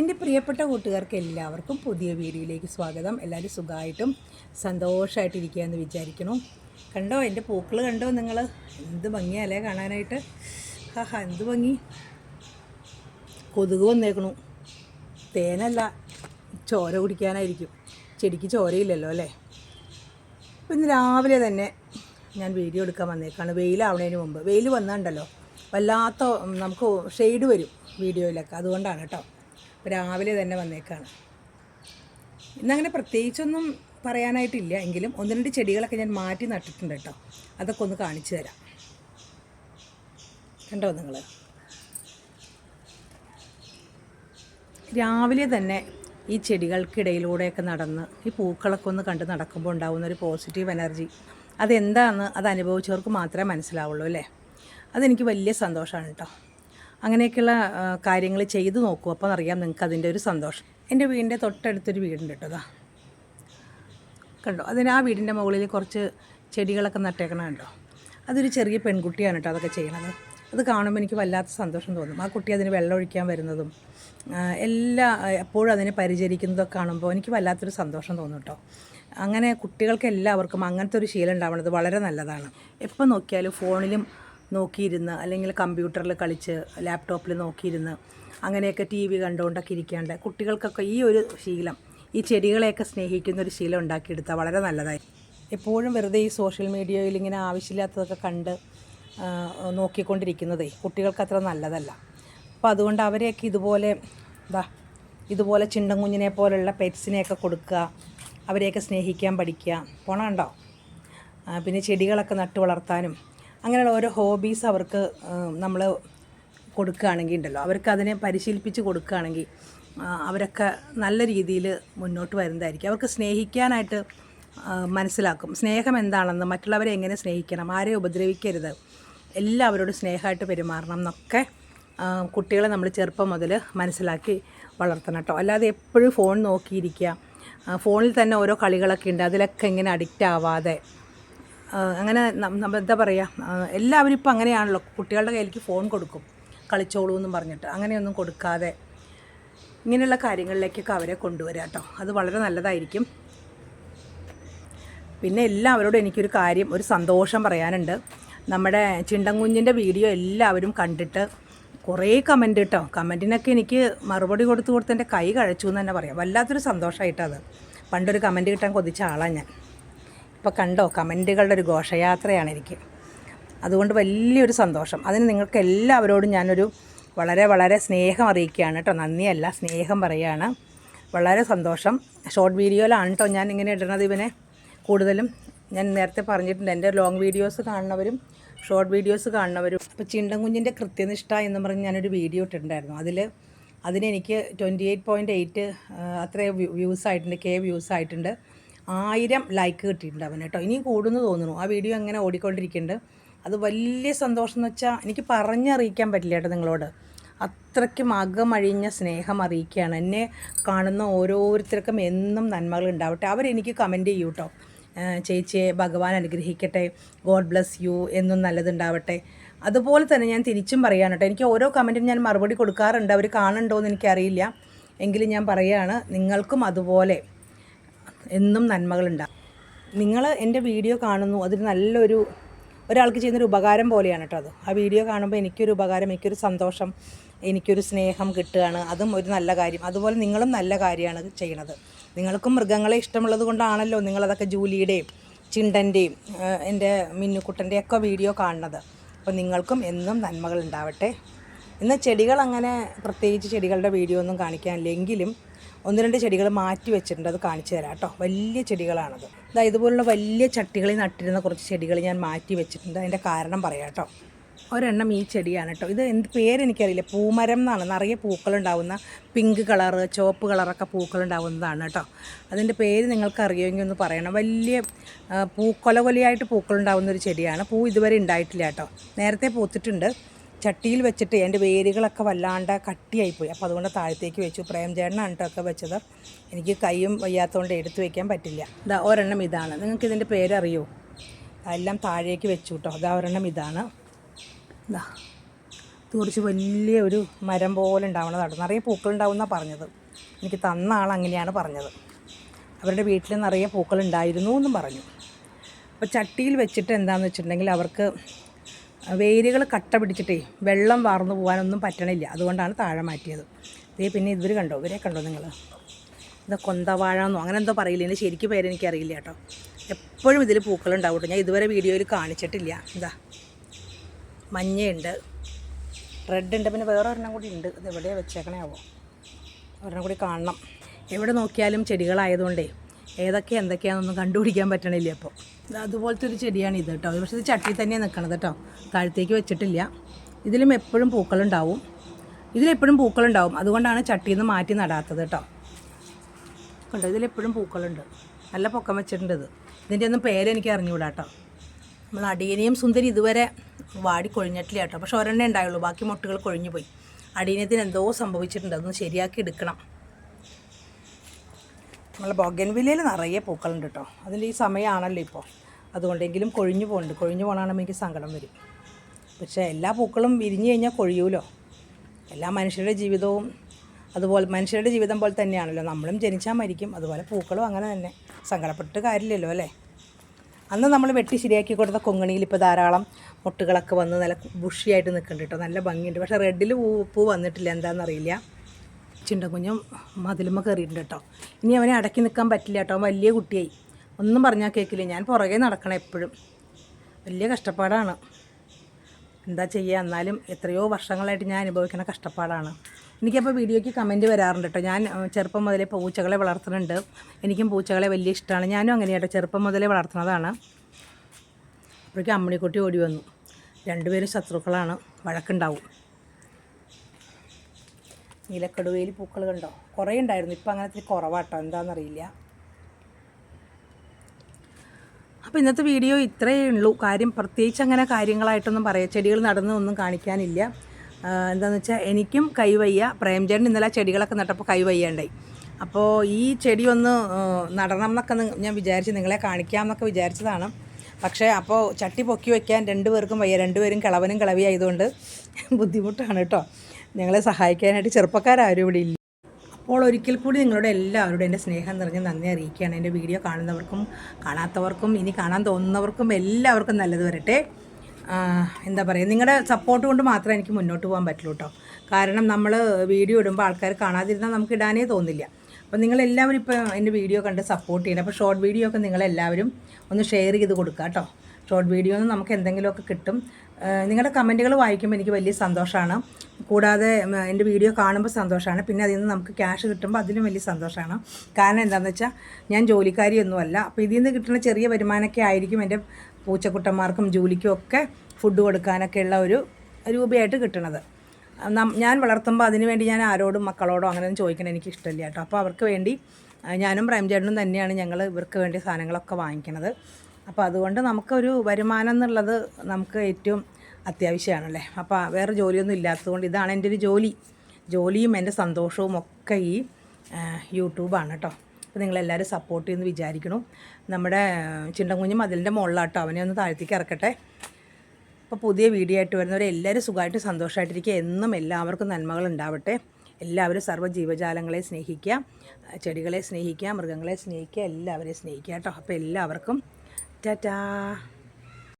എന്റെ പ്രിയപ്പെട്ട കൂട്ടുകാർക്ക് എല്ലാവർക്കും പുതിയ വീഡിയോയിലേക്ക് സ്വാഗതം. എല്ലാവരും സുഖമായിട്ടും സന്തോഷമായിട്ടിരിക്കുക എന്ന് വിചാരിക്കണം കണ്ടോ എന്റെ പൂക്കൾ കണ്ടോ നിങ്ങൾ? എന്ത് ഭംഗിയല്ലേ കാണാനായിട്ട്? ഹാ എന്ത് ഭംഗി. കൊതുക് വന്നേക്കണു. തേനല്ല ചോര കുടിക്കാനായിരിക്കും. ചെടിക്ക് ചോരയില്ലല്ലോ അല്ലേ? അപ്പോൾ ഇന്ന് രാവിലെ തന്നെ ഞാൻ വീഡിയോ എടുക്കാൻ വന്നേക്കാണ്. വെയിലാവണതിന് മുമ്പ്. വെയിൽ വന്നുണ്ടല്ലോ. വല്ലാത്ത നമുക്ക് ഷെയ്ഡ് വരും വീഡിയോയിലൊക്കെ. അതുകൊണ്ടാണ് കേട്ടോ. രാവിലെ തന്നെ വന്നേക്കാണ്. ഇന്നങ്ങനെ പ്രത്യേകിച്ചൊന്നും പറയാനായിട്ടില്ല. എങ്കിലും ഒന്ന് രണ്ട് ചെടികളൊക്കെ ഞാൻ മാറ്റി നട്ടിട്ടുണ്ട് കേട്ടോ. അതൊക്കെ ഒന്ന് കാണിച്ചു തരാം. കണ്ടോ നിങ്ങൾ രാവിലെ തന്നെ ഈ ചെടികൾക്കിടയിലൂടെയൊക്കെ നടന്ന് ഈ പൂക്കളൊക്കെ ഒന്ന് കണ്ട് നടക്കുമ്പോൾ ഉണ്ടാകുന്ന ഒരു പോസിറ്റീവ് എനർജി അതെന്താണെന്ന് അത് അനുഭവിച്ചവർക്ക് മാത്രമേ മനസ്സിലാവുള്ളൂ അല്ലേ? അതെനിക്ക് വലിയ സന്തോഷമാണ് കേട്ടോ. അങ്ങനെയൊക്കെയുള്ള കാര്യങ്ങൾ ചെയ്തു നോക്കൂ. അപ്പോൾ അറിയാം നിങ്ങൾക്ക് അതിന്റെ ഒരു സന്തോഷം. എന്റെ വീടിന്റെ തൊട്ടടുത്തൊരു വീടുണ്ട് കേട്ടോ കണ്ടോ? അതിന് ആ വീടിന്റെ മുകളിൽ കുറച്ച് ചെടികളൊക്കെ നട്ടേക്കണം കണ്ടോ അതൊരു ചെറിയ പെൺകുട്ടിയാണ് കേട്ടോ അതൊക്കെ ചെയ്യണത്. അത് കാണുമ്പോൾ എനിക്ക് വല്ലാത്ത സന്തോഷം തോന്നും. ആ കുട്ടി അതിന് വെള്ളം ഒഴിക്കാൻ വരുന്നതും എല്ലാ എപ്പോഴും അതിനെ പരിചരിക്കുന്നതൊക്കെ കാണുമ്പോൾ എനിക്ക് വല്ലാത്തൊരു സന്തോഷം തോന്നും കേട്ടോ. അങ്ങനെ കുട്ടികൾക്ക് എല്ലാവർക്കും അങ്ങനത്തെ ഒരു ശീലം ഉണ്ടാവുന്നത് വളരെ നല്ലതാണ്. എപ്പോൾ നോക്കിയാലും ഫോണിലും നോക്കിയിരുന്ന് അല്ലെങ്കിൽ കമ്പ്യൂട്ടറിൽ കളിച്ച് ലാപ്ടോപ്പിൽ നോക്കിയിരുന്ന് അങ്ങനെയൊക്കെ ടി വി കണ്ടുകൊണ്ടൊക്കെ ഇരിക്കാണ്ട് കുട്ടികൾക്കൊക്കെ ഈ ഒരു ശീലം ഈ ചെടികളെയൊക്കെ സ്നേഹിക്കുന്ന ഒരു ശീലം ഉണ്ടാക്കിയെടുത്താൽ വളരെ നല്ലതായി. എപ്പോഴും വെറുതെ ഈ സോഷ്യൽ മീഡിയയിൽ ഇങ്ങനെ ആവശ്യമില്ലാത്തതൊക്കെ കണ്ട് നോക്കിക്കൊണ്ടിരിക്കുന്നതേ കുട്ടികൾക്ക് അത്ര നല്ലതല്ല. അപ്പോൾ അതുകൊണ്ട് അവരെയൊക്കെ ഇതുപോലെ ഇതാ ഇതുപോലെ ചിണ്ടൻകുഞ്ഞിനെ പോലുള്ള പെറ്റ്സിനെയൊക്കെ കൊടുക്കുക അവരെയൊക്കെ സ്നേഹിക്കാൻ പഠിക്കുക പോണ കണ്ടോ? പിന്നെ ചെടികളൊക്കെ നട്ടു വളർത്താനും അങ്ങനെയുള്ള ഓരോ ഹോബീസ് അവർക്ക് നമ്മൾ കൊടുക്കുകയാണെങ്കിൽ ഉണ്ടല്ലോ. അവർക്ക് അതിനെ പരിശീലിപ്പിച്ച് കൊടുക്കുകയാണെങ്കിൽ അവരൊക്കെ നല്ല രീതിയിൽ മുന്നോട്ട് വരുന്നതായിരിക്കും. അവർക്ക് സ്നേഹിക്കാനായിട്ട് മനസ്സിലാക്കും. സ്നേഹം എന്താണെന്ന് മറ്റുള്ളവരെ എങ്ങനെ സ്നേഹിക്കണം ആരെയും ഉപദ്രവിക്കരുത് എല്ലാവരോടും സ്നേഹമായിട്ട് പെരുമാറണം എന്നൊക്കെ കുട്ടികളെ നമ്മൾ ചെറുപ്പം മുതൽ മനസ്സിലാക്കി വളർത്തണം കേട്ടോ. അല്ലാതെ എപ്പോഴും ഫോൺ നോക്കിയിരിക്കുക. ഫോണിൽ തന്നെ ഓരോ കളികളൊക്കെ ഉണ്ട്. അതിലൊക്കെ ഇങ്ങനെ അഡിക്റ്റ് ആവാതെ അങ്ങനെ നമ്മൾ നമ്മ എന്താ പറയുക എല്ലാവരും ഇപ്പം അങ്ങനെയാണല്ലോ കുട്ടികളുടെ കയ്യിലേക്ക് ഫോൺ കൊടുക്കും കളിച്ചോളൂ എന്നും പറഞ്ഞിട്ട് അങ്ങനെയൊന്നും കൊടുക്കാതെ ഇങ്ങനെയുള്ള കാര്യങ്ങളിലേക്കൊക്കെ അവരെ കൊണ്ടുവരാം കേട്ടോ അത് വളരെ നല്ലതായിരിക്കും. പിന്നെ എല്ലാവരോടും എനിക്കൊരു കാര്യം ഒരു സന്തോഷം പറയാനുണ്ട്. നമ്മുടെ ചിണ്ടൻകുഞ്ഞിന്റെ വീഡിയോ എല്ലാവരും കണ്ടിട്ട് കുറേ കമന്റ് കേട്ടോ കമന്റിനൊക്കെ എനിക്ക് മറുപടി കൊടുത്തു കൊടുത്ത് എന്റെ കൈ കഴിച്ചു എന്ന് തന്നെ പറയാം. വല്ലാത്തൊരു സന്തോഷമായിട്ടത് പണ്ടൊരു കമന്റ് കിട്ടാൻ കൊതിച്ച ആളാണ് ഞാൻ. ഇപ്പോൾ കണ്ടോ കമന്റുകളുടെ ഒരു ഘോഷയാത്രയാണ് എനിക്ക്. അതുകൊണ്ട് വലിയൊരു സന്തോഷം. അതിന് നിങ്ങൾക്ക് എല്ലാവരോടും ഞാനൊരു വളരെ വളരെ സ്നേഹം അറിയിക്കുകയാണ് കേട്ടോ. നന്ദിയല്ല സ്നേഹം പറയുകയാണ്. വളരെ സന്തോഷം. ഷോർട്ട് വീഡിയോയിലാണ് കേട്ടോ ഞാൻ ഇങ്ങനെ ഇടുന്നത് ഇവനെ കൂടുതലും. ഞാൻ നേരത്തെ പറഞ്ഞിട്ടുണ്ട് എന്റെ ലോങ് വീഡിയോസ് കാണുന്നവരും ഷോർട്ട് വീഡിയോസ് കാണുന്നവരും. അപ്പോൾ ചിണ്ടൻകുഞ്ഞിന്റെ കൃത്യനിഷ്ഠ എന്ന് പറഞ്ഞ് ഞാനൊരു വീഡിയോ ഇട്ടിട്ടുണ്ടായിരുന്നു. അതിൽ അതിനെനിക്ക് ട്വന്റി എയ്റ്റ് പോയിന്റ് എയ്റ്റ് അത്രയും വ്യൂസ് ആയിട്ടുണ്ട് കെ വ്യൂസ് ആയിട്ടുണ്ട്. ആയിരം ലൈക്ക് കിട്ടിയിട്ടുണ്ട് അവന് കേട്ടോ. ഇനിയും കൂടുന്നു തോന്നുന്നു. ആ വീഡിയോ അങ്ങനെ ഓടിക്കൊണ്ടിരിക്കുന്നുണ്ട്. അത് വലിയ സന്തോഷം എന്ന് വെച്ചാൽ എനിക്ക് പറഞ്ഞറിയിക്കാൻ പറ്റില്ല കേട്ടോ നിങ്ങളോട്. അത്രയ്ക്കും അകമഴിഞ്ഞ സ്നേഹം അറിയിക്കുകയാണ്. എന്നെ കാണുന്ന ഓരോരുത്തർക്കും എന്നും നന്മകൾ ഉണ്ടാവട്ടെ. അവരെനിക്ക് കമന്റ് ചെയ്യൂ കേട്ടോ. ചേച്ചിയെ ഭഗവാൻ അനുഗ്രഹിക്കട്ടെ. ഗോഡ് ബ്ലസ് യു എന്നും നല്ലതുണ്ടാവട്ടെ അതുപോലെ തന്നെ ഞാൻ തിരിച്ചും പറയാൻ കേട്ടോ. എനിക്ക് ഓരോ കമന്റും ഞാൻ മറുപടി കൊടുക്കാറുണ്ട്. അവർ കാണുന്നുണ്ടോ എന്ന് എനിക്കറിയില്ല. എങ്കിലും ഞാൻ പറയുകയാണ് നിങ്ങൾക്കും അതുപോലെ. എന്നും നന്മകളുണ്ടാകും നിങ്ങൾ എന്റെ വീഡിയോ കാണുന്നു അതൊരു നല്ലൊരു ഒരാൾക്ക് ചെയ്യുന്നൊരു ഉപകാരം പോലെയാണ് കേട്ടോ അത്. ആ വീഡിയോ കാണുമ്പോൾ എനിക്കൊരു ഉപകാരം എനിക്കൊരു സന്തോഷം എനിക്കൊരു സ്നേഹം കിട്ടുകയാണ്. അതും ഒരു നല്ല കാര്യം. അതുപോലെ നിങ്ങളും നല്ല കാര്യമാണ് ചെയ്യണത്. നിങ്ങൾക്കും മൃഗങ്ങളെ ഇഷ്ടമുള്ളത് കൊണ്ടാണല്ലോ നിങ്ങളതൊക്കെ ജൂലിയുടെയും ചിണ്ടന്റെയും എന്റെ മിന്നുക്കുട്ടന്റെയും ഒക്കെ വീഡിയോ കാണുന്നത്. അപ്പോൾ നിങ്ങൾക്കും എന്നും നന്മകൾ ഉണ്ടാവട്ടെ. ഇന്ന് ചെടികൾ അങ്ങനെ പ്രത്യേകിച്ച് ചെടികളുടെ വീഡിയോ ഒന്നും കാണിക്കാനില്ലെങ്കിലും ഒന്ന് രണ്ട് ചെടികൾ മാറ്റി വെച്ചിട്ടുണ്ട് അത് കാണിച്ചു തരാം കേട്ടോ. വലിയ ചെടികളാണത്. ഇതാ ഇതുപോലുള്ള വലിയ ചട്ടികളിൽ നട്ടിരുന്ന കുറച്ച് ചെടികൾ ഞാൻ മാറ്റി വെച്ചിട്ടുണ്ട്. അതിന്റെ കാരണം പറയാം കേട്ടോ. ഒരെണ്ണം ഈ ചെടിയാണ് കേട്ടോ. ഇത് എന്ത് പേരെനിക്കറിയില്ല പൂമരം എന്നാണ്. നിറയെ പൂക്കളുണ്ടാവുന്ന പിങ്ക് കളറ് ചുവപ്പ് കളറൊക്കെ പൂക്കളുണ്ടാവുന്നതാണ് കേട്ടോ. അതിന്റെ പേര് നിങ്ങൾക്ക് അറിയുമെങ്കിൽ ഒന്ന് പറയണം. വലിയ പൂക്കൊല കൊലയായിട്ട് പൂക്കളുണ്ടാവുന്ന ഒരു ചെടിയാണ്. പൂ ഇതുവരെ ഉണ്ടായിട്ടില്ല കേട്ടോ. നേരത്തെ പൂത്തിട്ടുണ്ട്. ചട്ടിയിൽ വെച്ചിട്ട് എന്റെ വേരുകളൊക്കെ വല്ലാണ്ട് കട്ടിയായിപ്പോയി. അപ്പോൾ അതുകൊണ്ട് താഴത്തേക്ക് വെച്ചു. പ്രേംചേട്ടനാണ് കേട്ടോ ഒക്കെ വെച്ചത്. എനിക്ക് കൈയും വയ്യാത്തതുകൊണ്ട് എടുത്തു വയ്ക്കാൻ പറ്റില്ല. ഇതാ ഒരെണ്ണം ഇതാണ്. നിങ്ങൾക്ക് ഇതിന്റെ പേരറിയോ? എല്ലാം താഴേക്ക് വെച്ചു കേട്ടോ. അതാ ഒരെണ്ണം ഇതാണ്. ഇതാ. തീർച്ച വലിയ ഒരു മരം പോലെ ഉണ്ടാവുന്നതാണ് നിറയെ പൂക്കളുണ്ടാവുമെന്നാണ് പറഞ്ഞത്. എനിക്ക് തന്ന ആൾ അങ്ങനെയാണ് പറഞ്ഞത്. അവരുടെ വീട്ടിൽ നിറയെ പൂക്കളുണ്ടായിരുന്നു എന്നും പറഞ്ഞു. അപ്പോൾ ചട്ടിയിൽ വെച്ചിട്ട് എന്താണെന്ന് വെച്ചിട്ടുണ്ടെങ്കിൽ അവർക്ക് വേരുകൾ കട്ട പിടിച്ചിട്ടേ വെള്ളം വാർന്നു പോകാനൊന്നും പറ്റണില്ല. അതുകൊണ്ടാണ് താഴെ മാറ്റിയത്. ഇതേ പിന്നെ ഇവർ കണ്ടോ? ഇവരെ കണ്ടോ നിങ്ങൾ ഇത് കൊന്തവാഴ എന്നോ അങ്ങനെ എന്തോ പറയില്ല? എന്റെ ശരിക്കും പേര് പേരെനിക്കറിയില്ല കേട്ടോ. എപ്പോഴും ഇതിൽ പൂക്കളുണ്ടാവും ഞാൻ ഇതുവരെ വീഡിയോയിൽ കാണിച്ചിട്ടില്ല. എന്താ മഞ്ഞയുണ്ട്. റെഡ് ഉണ്ട് പിന്നെ വേറെ ഒരെണ്ണം കൂടി ഉണ്ട്. ഇത് എവിടെയാണ് വെച്ചേക്കണേ ആവോ? ഒരെണ്ണം കൂടി കാണണം. എവിടെ നോക്കിയാലും ചെടികളായതുകൊണ്ടേ ഏതൊക്കെ എന്തൊക്കെയാണെന്നൊന്നും കണ്ടുപിടിക്കാൻ പറ്റണില്ല അപ്പോൾ അതുപോലത്തെ ഒരു ചെടിയാണ് ഇത് കേട്ടോ പക്ഷേ ഇത് ചട്ടി തന്നെയാണ് നിൽക്കണത് കേട്ടോ താഴത്തേക്ക് വെച്ചിട്ടില്ല. ഇതിലും എപ്പോഴും പൂക്കളുണ്ടാവും. ഇതിലെപ്പോഴും പൂക്കളുണ്ടാവും. അതുകൊണ്ടാണ് ചട്ടിയിൽ നിന്ന് മാറ്റി നടാത്തത് കേട്ടോ കണ്ടോ? ഇതിലെപ്പോഴും പൂക്കളുണ്ട്. നല്ല പൊക്കം വെച്ചിട്ടുണ്ട് ഇത്. ഇതിന്റെ ഒന്നും പേരെനിക്ക് അറിഞ്ഞുകൂടാ കേട്ടോ നമ്മൾ അടിയനെയും സുന്ദരി ഇതുവരെ വാടി കൊഴിഞ്ഞിട്ടില്ല കേട്ടോ പക്ഷെ ഒരെണ്ണേ ഉണ്ടായുള്ളൂ. ബാക്കി മുട്ടുകൾ കൊഴിഞ്ഞു പോയി അടിയനത്തിന് എന്തോ സംഭവിച്ചിട്ടുണ്ട്. അതൊന്ന് ശരിയാക്കി എടുക്കണം. നമ്മളെ ബൊഗൻവില്ലയിൽ നിറയെ പൂക്കളുണ്ട് കേട്ടോ. അതിൽ ഈ സമയമാണല്ലോ ഇപ്പോൾ അതുകൊണ്ടെങ്കിലും കൊഴിഞ്ഞു പോകുന്നുണ്ട് കൊഴിഞ്ഞു പോകണമെങ്കിൽ എനിക്ക് സങ്കടം വരും. പക്ഷേ എല്ലാ പൂക്കളും വിരിഞ്ഞു കഴിഞ്ഞാൽ കൊഴിയൂലോ? എല്ലാ മനുഷ്യരുടെ ജീവിതവും അതുപോലെ മനുഷ്യരുടെ ജീവിതം പോലെ തന്നെയാണല്ലോ. നമ്മളും ജനിച്ചാൽ മരിക്കും. അതുപോലെ പൂക്കളും അങ്ങനെ തന്നെ. സങ്കടപ്പെട്ടിട്ട് കാര്യമില്ലല്ലോ അല്ലേ? അന്ന് നമ്മൾ വെട്ടി ശരിയാക്കി കൊടുത്ത കൊങ്ങണിയിൽ ഇപ്പോൾ ധാരാളം മുട്ടുകളൊക്കെ വന്ന് നല്ല ബുഷിയായിട്ട് നിൽക്കുന്നുണ്ട് കേട്ടോ. നല്ല ഭംഗിയുണ്ട്. പക്ഷേ റെഡിൽ പൂ പൂ വന്നിട്ടില്ല. എന്താണെന്നറിയില്ല ചിണ്ടക്കുഞ്ഞും മതിലുമ്മ കയറിയിട്ടുണ്ട് കേട്ടോ. ഇനി അവനെ അടക്കി നിൽക്കാൻ പറ്റില്ല കേട്ടോ. വലിയ കുട്ടിയായി. ഒന്നും പറഞ്ഞാൽ കേൾക്കില്ല ഞാൻ പുറകെ നടക്കണം എപ്പോഴും. വലിയ കഷ്ടപ്പാടാണ്. എന്താ ചെയ്യുക എന്നാലും എത്രയോ വർഷങ്ങളായിട്ട് ഞാൻ അനുഭവിക്കുന്ന കഷ്ടപ്പാടാണ്. എനിക്കപ്പോൾ വീഡിയോയ്ക്ക് കമന്റ് വരാറുണ്ട് കേട്ടോ. ഞാൻ ചെറുപ്പം മുതലേ പൂച്ചകളെ വളർത്തുന്നുണ്ട്. എനിക്കും പൂച്ചകളെ വലിയ ഇഷ്ടമാണ്. ഞാനും അങ്ങനെ കേട്ടോ ചെറുപ്പം മുതലേ വളർത്തുന്നതാണ്. അപ്പോഴേക്കും അമ്മണിക്കുട്ടി ഓടി വന്നു. രണ്ടുപേരും ശത്രുക്കളാണ്. വഴക്കുണ്ടാവും. നീലക്കടുവയിൽ പൂക്കൾ കണ്ടോ? കുറേ ഉണ്ടായിരുന്നു. ഇപ്പം അങ്ങനത്തെ കുറവാട്ടോ. എന്താണെന്നറിയില്ല അപ്പോൾ ഇന്നത്തെ വീഡിയോ ഇത്രയേ ഉള്ളൂ. കാര്യം പ്രത്യേകിച്ച് അങ്ങനെ കാര്യങ്ങളായിട്ടൊന്നും പറയാം. ചെടികൾ നടന്ന് ഒന്നും കാണിക്കാനില്ല. എന്താണെന്ന് വെച്ചാൽ എനിക്കും കൈവയ്യ. പ്രേംചേട്ടൻ ഇന്നലെ ചെടികളൊക്കെ നട്ടപ്പോൾ കൈവയ്യണ്ടായി. അപ്പോൾ ഈ ചെടി ഒന്ന് നടണം എന്നൊക്കെ ഞാൻ വിചാരിച്ച് നിങ്ങളെ കാണിക്കാം എന്നൊക്കെ വിചാരിച്ചതാണ്. പക്ഷേ അപ്പോൾ ചട്ടി പൊക്കി വയ്ക്കാൻ രണ്ടുപേർക്കും വയ്യ. രണ്ടുപേരും കിളവനും കിളവിയായതുകൊണ്ട് ബുദ്ധിമുട്ടാണ് കേട്ടോ. ഞങ്ങളെ സഹായിക്കാനായിട്ട് ചെറുപ്പക്കാരും ഇവിടെ ഇല്ല. അപ്പോൾ ഒരിക്കൽ കൂടി നിങ്ങളുടെ എല്ലാവരോടും എന്റെ സ്നേഹം നിറഞ്ഞ് നന്ദി അറിയിക്കുകയാണ്. എന്റെ വീഡിയോ കാണുന്നവർക്കും കാണാത്തവർക്കും ഇനി കാണാൻ തോന്നുന്നവർക്കും എല്ലാവർക്കും നല്ലത് വരട്ടെ. എന്താ പറയുക നിങ്ങളുടെ സപ്പോർട്ട് കൊണ്ട് മാത്രമേ എനിക്ക് മുന്നോട്ട് പോകാൻ പറ്റുള്ളൂ കേട്ടോ കാരണം നമ്മൾ വീഡിയോ ഇടുമ്പോൾ ആൾക്കാർ കാണാതിരുന്നാൽ നമുക്ക് ഇടാനേ തോന്നില്ല. അപ്പോൾ നിങ്ങളെല്ലാവരും ഇപ്പോൾ എന്റെ വീഡിയോ കണ്ട് സപ്പോർട്ട് ചെയ്യണം. അപ്പോൾ ഷോർട്ട് വീഡിയോ ഒക്കെ നിങ്ങളെല്ലാവരും ഒന്ന് ഷെയർ ചെയ്ത് കൊടുക്കുക കേട്ടോ ഷോർട്ട് വീഡിയോ നമുക്ക് എന്തെങ്കിലുമൊക്കെ കിട്ടും. നിങ്ങളുടെ കമന്റുകൾ വായിക്കുമ്പോൾ എനിക്ക് വലിയ സന്തോഷമാണ് കൂടാതെ എന്റെ വീഡിയോ കാണുമ്പോൾ സന്തോഷമാണ് പിന്നെ അതിൽ നിന്ന് നമുക്ക് ക്യാഷ് കിട്ടുമ്പോൾ അതിലും വലിയ സന്തോഷമാണ് കാരണം എന്താണെന്ന് വെച്ചാൽ ഞാൻ ജോലിക്കാരിയൊന്നുമല്ല. അപ്പോൾ ഇതിൽ നിന്ന് കിട്ടുന്ന ചെറിയ വരുമാനമൊക്കെ ആയിരിക്കും എന്റെ പൂച്ചക്കുട്ടന്മാർക്കും ജോലിക്കും ഒക്കെ ഫുഡ് കൊടുക്കാനൊക്കെ ഉള്ള ഒരു രൂപയായിട്ട് കിട്ടണത് ഞാൻ വളർത്തുമ്പോൾ അതിന് വേണ്ടി ഞാൻ ആരോടും മക്കളോടോ അങ്ങനെയൊന്നും ചോദിക്കാൻ എനിക്ക് ഇഷ്ടമില്ല കേട്ടോ. അപ്പോൾ അവർക്ക് വേണ്ടി ഞാനും ഞാനും പ്രേംചേട്ടനും തന്നെയാണ് ഞങ്ങൾ ഇവർക്ക് വേണ്ടി സാധനങ്ങളൊക്കെ വാങ്ങിക്കണത്. അപ്പോൾ അതുകൊണ്ട് നമുക്കൊരു വരുമാനം എന്നുള്ളത് നമുക്ക് ഏറ്റവും അത്യാവശ്യമാണല്ലേ? അപ്പോൾ വേറെ ജോലിയൊന്നും ഇല്ലാത്തതുകൊണ്ട് ഇതാണ് എന്റെ ഒരു ജോലി. ജോലിയും എന്റെ സന്തോഷവും ഒക്കെ ഈ യൂട്യൂബാണ് കേട്ടോ. അപ്പോൾ നിങ്ങളെല്ലാവരും സപ്പോർട്ട് ചെയ്യുമെന്ന് വിചാരിക്കണം നമ്മുടെ ചിണ്ടൻകുഞ്ഞ് മതിലിന്റെ മുകളിലാട്ടോ. അവനെ ഒന്ന് താഴ്ത്തേക്ക് ഇറക്കട്ടെ. അപ്പോൾ പുതിയ വീഡിയോ ആയിട്ട് വരുന്നവരെ എല്ലാവരും സുഖമായിട്ട് സന്തോഷമായിട്ടിരിക്കുക. എന്നും എല്ലാവർക്കും നന്മകൾ ഉണ്ടാവട്ടെ. എല്ലാവരും സർവ ജീവജാലങ്ങളെ സ്നേഹിക്കുക. ചെടികളെ സ്നേഹിക്കുക. മൃഗങ്ങളെ സ്നേഹിക്കുക. എല്ലാവരെയും സ്നേഹിക്കുക കേട്ടോ. അപ്പോൾ എല്ലാവർക്കും টাটা